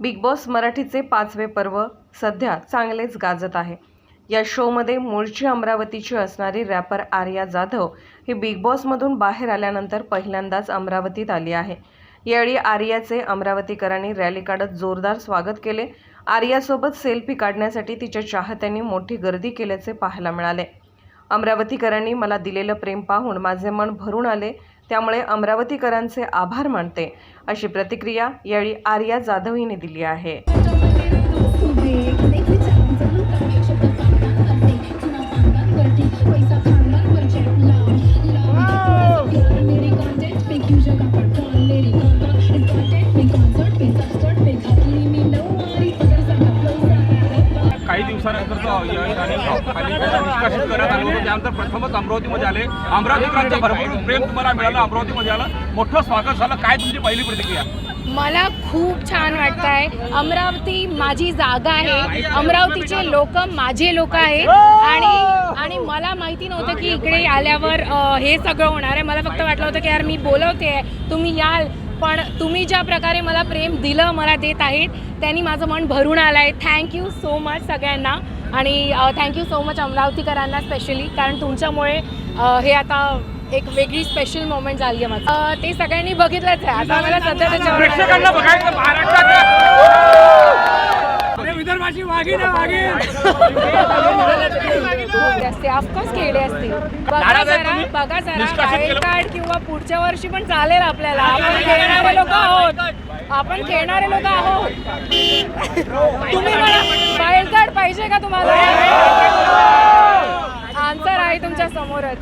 Big boss मराठीचे पाचवे पर्व सध्या चांगलेच गाजत आहे. या शोमध्ये मूळची अमरावतीची असणारी रॅपर आर्या जाधव ही बिग बॉसमधून बाहेर आल्यानंतर पहिल्यांदाच अमरावतीत आली आहे. यावेळी आर्याचे अमरावतीकरांनी रॅली काढत जोरदार स्वागत केले. आर्यासोबत सेल्फी काढण्यासाठी तिच्या चाहत्यांनी मोठी गर्दी केल्याचे पाहायला मिळाले. अमरावतीकरांनी मला दिलेलं प्रेम पाहून माझे मन भरून आले. त्यामुळे अमरावतीकरांचे आभार मानते अशी प्रतिक्रिया यावेळी आर्या जाधव हिने दिली आहे. काही यश आणि निष्कासित करण्यात त्यानंतर प्रथमच अमरावतीमध्ये आले. अमरावतीकरांचं भरपूर प्रेम तुम्हाला मिळालं. अमरावतीमध्ये आलं. मोठं स्वागत झालं. काय तुमची पहिली प्रतिक्रिया? मला खूप छान वाटत आहे अमरावती माझी जागा आहे. अमरावतीचे लोक माझे लोक आहेत. आणि आणि मला माहिती नव्हतं की इकडे आल्यावर अ, हे सगळं होणार आहे. मला फक्त वाटलं होतं की यार मी बोलवते तुम्ही याल. पण तुम्ही ज्या प्रकारे मला प्रेम दिलं मला देत आहेत त्यांनी माझं मन भरून आलं आहे थँक्यू सो मच सगळ्यांना. आणि थँक्यू सो मच अमरावतीकरांना स्पेशली कारण तुमच्यामुळे हे आता एक वेगळी स्पेशल मोमेंट झाली आहे माझं. ते सगळ्यांनी बघितलंच आहे. आता मला सध्या बघायचं खेळले असते. ऑफकोर्स खेळले असतील बघा जरा? बघा जरा केलं? कार्ड किंवा पुढच्या वर्षी पण चालेल आपल्याला. आपण खेळणारे लोक आहोत. आपण खेळणारे लोक आहोत. तुम्ही मला वाईल्ड कार्ड पाहिजे का तुम्हाला? आन्सर आहे तुमच्या समोरच.